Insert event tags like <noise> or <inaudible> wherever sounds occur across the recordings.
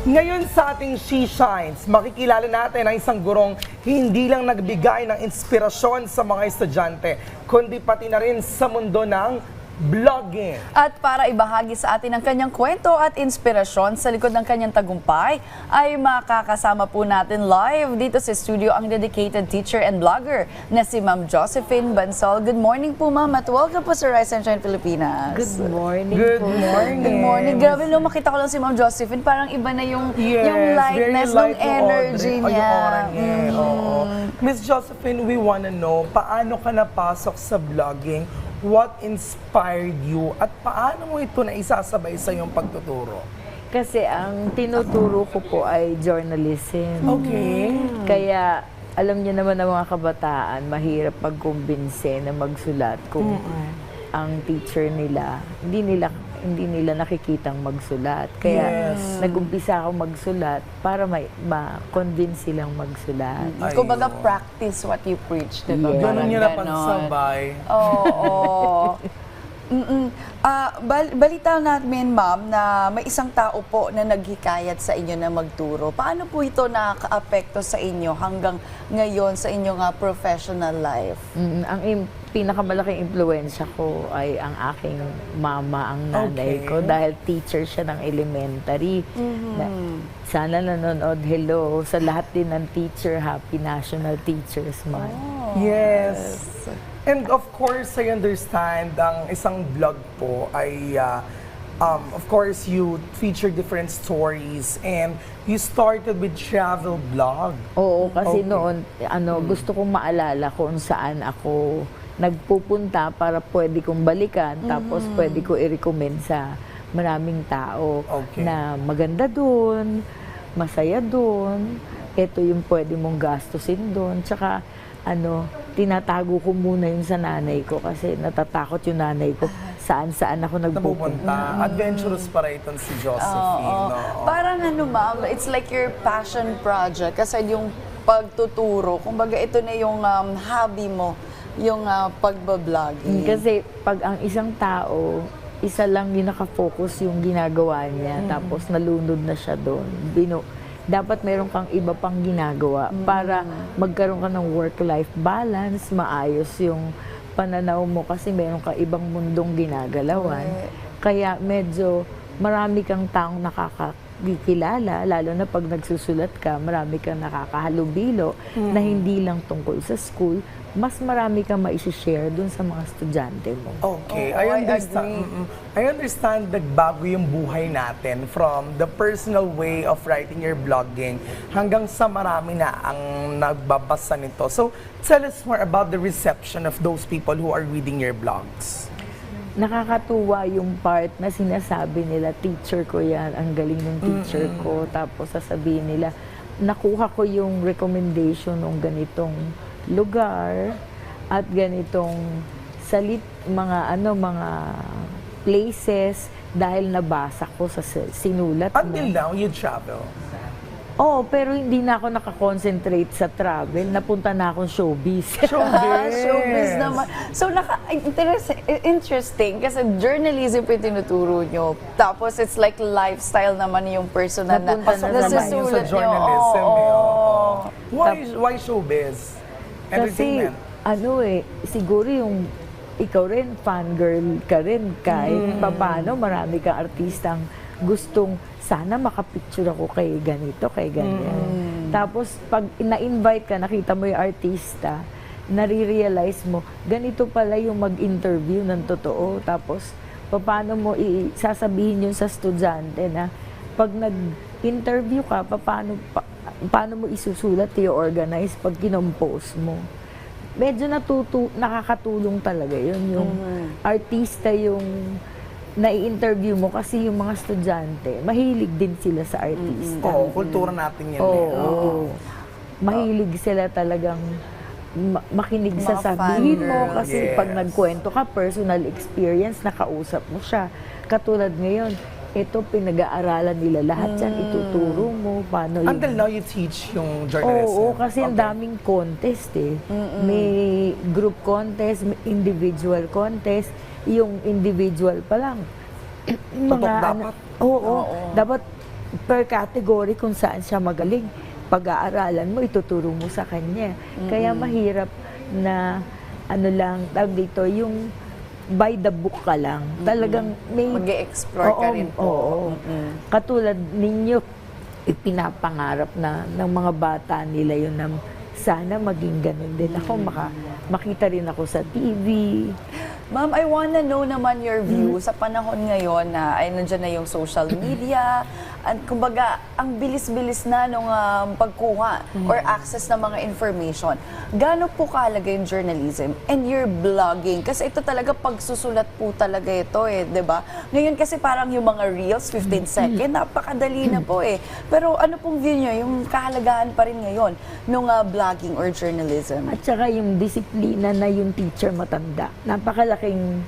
Ngayon sa ating She Shines, makikilala natin ang isang gurong hindi lang nagbigay ng inspirasyon sa mga estudyante, kundi pati na rin sa mundo ng vlogging. At para ibahagi sa atin ang kanyang kwento at inspirasyon sa likod ng kanyang tagumpay, ay makakasama po natin live dito sa studio ang dedicated teacher and vlogger na si Ma'am Josephine Bansol. Good morning po ma'am at welcome po sa Rise and Shine Pilipinas. Good morning Good po. morning. Good morning. Grabe, no, makita ko lang si Ma'am Josephine, parang iba na yung, Yes, yung lightness, light yung energy Audrey. Oh, niya. yung niya. Mm. Oo. Miss Josephine, we wanna know, paano ka napasok sa vlogging? What inspired you? At paano mo ito na isasabay sa iyong pagtuturo? Kasi ang tinuturo ko po ay journalism. Okay. Kaya alam niyo naman ang mga kabataan, mahirap pagkumbinse na magsulat kung ang teacher nila, hindi nila hindi nila nakikitang magsulat. Kaya Yes. nag-umpisa ako magsulat para may ma-convince silang magsulat. Ayun. Kumbaga, practice what you preach, di ba? Yes. Ganun niya ganon. napagsabay. Oo. <laughs> Mm-mm. Ah, bal- balita namin, ma'am, na may isang tao po na naghikayat sa inyo na magturo. Paano po ito nakaka-apekto sa inyo hanggang ngayon sa inyong ah, professional life? Mm, ang im- pinakamalaking impluensya ko ay ang aking mama, ang nanay Okay. ko, dahil teacher siya ng elementary. Mm-hmm. Na, sana nanonood, hello, sa lahat din ng teacher, Happy National Teachers Month. Yes. And of course, I understand ang isang vlog po ay uh, um, of course you feature different stories and you started with travel vlog. Oo, kasi Okay. Hmm. noon, ano, gusto kong maalala kung saan ako nagpupunta para pwede kong balikan, tapos pwede ko i-recommend sa maraming tao Okay. na maganda doon, masaya doon, ito yung pwede mong gastusin doon. Tsaka, ano, tinatago ko muna yun sa nanay ko kasi natatakot yung nanay ko saan-saan ako nagpupunta. Napupunta. Adventurous para itong si Josephine. Oo. no? Parang ano, ma'am, it's like your passion project kasi yung pagtuturo, kumbaga ito na yung um, hobby mo, yung uh, pagbablog. Kasi pag ang isang tao, isa lang yung nakafocus yung ginagawa niya, tapos nalunod na siya doon. Bino, dapat meron kang iba pang ginagawa para magkaroon ka ng work-life balance, maayos yung pananaw mo kasi meron ka ibang mundong ginagalawan. Kaya medyo marami kang taong nakakakilala, lalo na pag nagsusulat ka, marami kang nakakahalubilo na hindi lang tungkol sa school, mas marami kang maisi-share dun sa mga estudyante mo. Okay, Oo, I I understand. agree. I understand nagbago yung buhay natin from the personal way of writing your blogging hanggang sa marami na ang nagbabasa nito. So, tell us more about the reception of those people who are reading your blogs. Nakakatuwa yung part na sinasabi nila, teacher ko yan, ang galing ng teacher ko. Tapos sasabihin nila, nakuha ko yung recommendation ng ganitong lugar at ganitong salit mga ano mga places dahil nabasa ko sa sinulat Until mo. now, you travel. Oo, pero hindi na ako nakakonsentrate sa travel. Napunta na akong showbiz. Showbiz. <laughs> showbiz naman. So, naka, interest, interesting kasi journalism po yung tinuturo nyo. Tapos, it's like lifestyle naman yung personal na Napunta na yung sa nasusulat nyo. journalism. Eh, oo. oo. Why, why showbiz? Kasi, Entertainment. ano eh, siguro yung ikaw rin, fangirl ka rin, kahit papano, marami kang artistang gustong sana makapicture ako kay ganito, kay ganyan. Tapos, pag na-invite ka, nakita mo yung artista, nare-realize mo, ganito pala yung mag-interview ng totoo. Tapos, paano mo sasabihin yun sa estudyante na pag nag-interview ka, paano, pa, paano mo isusulat, i-organize pag kinompose mo. Medyo natutu nakakatulong talaga yun. Yung artista yung nai-interview mo kasi yung mga estudyante, mahilig din sila sa artista. Oo, kultura natin yan. Oo. eh. Oo. Mahilig sila talagang ma- makinig sa Mga sabihin mo kasi Yes. pag nagkwento ka, personal experience, nakausap mo siya. Katulad ngayon, ito pinag-aaralan nila lahat yan, ituturo mo, paano yun. Until now, you teach yung journalism. Oo, kasi ang Okay. daming contest eh. May group contest, may individual contest. Yung individual pa lang. <clears throat> Tutok dapat. oo, dapat per category kung saan siya magaling. Pag-aaralan mo, ituturo mo sa kanya. Kaya mahirap na ano lang, tawag dito, yung by the book ka lang. Talagang may... mag explore ka rin po. oo. Katulad ninyo, ipinapangarap na ng mga bata nila yun na sana maging ganun din. Ako, maka, makita rin ako sa TV. Ma'am, I wanna know naman your view sa panahon ngayon na ay nandiyan na yung social media at kumbaga ang bilis-bilis na nung um, pagkuha or access ng mga information. Gaano po kahalaga yung journalism and your blogging? Kasi ito talaga pagsusulat po talaga ito eh, 'di ba? Ngayon kasi parang yung mga reels 15 second, napakadali na po eh. Pero ano pong view niyo yung kahalagahan pa rin ngayon nung uh, blogging or journalism? At saka yung disiplina na yung teacher matanda. Napakalaking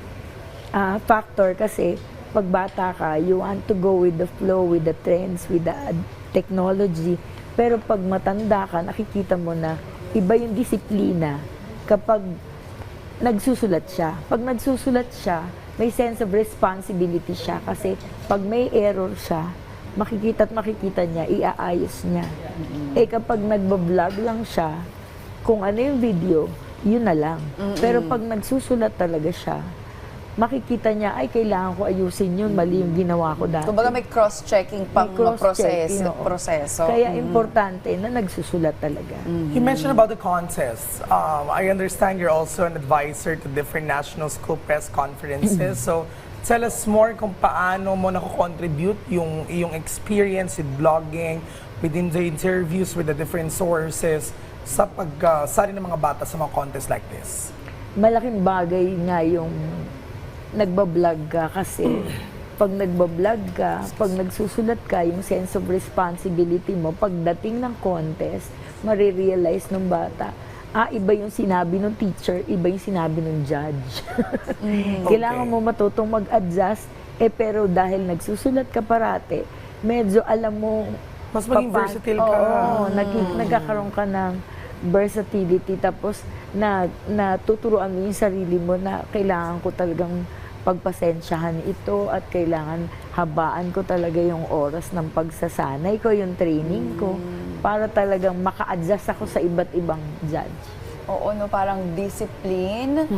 ah, factor kasi pag bata ka, you want to go with the flow, with the trends, with the technology. Pero pag matanda ka, nakikita mo na iba yung disiplina kapag nagsusulat siya. Pag nagsusulat siya, may sense of responsibility siya kasi pag may error siya, makikita at makikita niya, iaayos niya. Eh kapag nagbablog lang siya, kung ano yung video, yun na lang. Pero pag nagsusulat talaga siya, makikita niya, ay, kailangan ko ayusin yun, mali yung ginawa ko dati. Kumbaga may cross-checking pang May cross-checking, proseso. Kaya importante na nagsusulat talaga. You mentioned about the contest. Um, I understand you're also an advisor to different national school press conferences. <clears throat> so, tell us more kung paano mo nako-contribute yung iyong experience with blogging, within the interviews with the different sources sa pagsali ng mga bata sa mga contest like this. malaking bagay nga yung nagbablog ka kasi <clears throat> pag nagbablog ka, pag nagsusulat ka, yung sense of responsibility mo, pagdating ng contest, marirealize ng bata, ah, iba yung sinabi ng teacher, iba yung sinabi ng judge. <laughs> Kailangan Okay. mo matutong mag-adjust, eh pero dahil nagsusulat ka parate, medyo alam mo Mas maging papa- versatile ka. Oo, nag- nagkakaroon ka ng versatility tapos na natuturuan mo yung sarili mo na kailangan ko talagang pagpasensyahan ito at kailangan habaan ko talaga yung oras ng pagsasanay ko, yung training ko para talagang maka-adjust ako sa iba't ibang judge. Oo, no, parang discipline.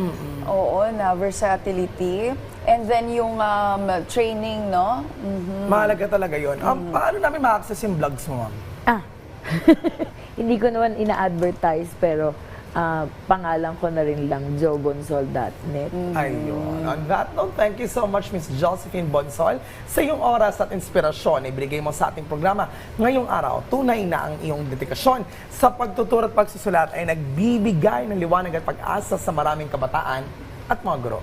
Oo, na versatility. And then yung um, training, no? Mhm. Mahalaga talaga yon. Um, paano namin ma-access yung vlogs mo, ma'am? Ah, <laughs> hindi ko naman ina-advertise pero ah, pangalan ko na rin lang, jobonsol.net. Ayun. On that note, thank you so much, Miss Josephine Bonsol, sa iyong oras at inspirasyon na ibigay mo sa ating programa. Ngayong araw, tunay na ang iyong dedikasyon sa pagtuturo at pagsusulat ay nagbibigay ng liwanag at pag-asa sa maraming kabataan at mga guro.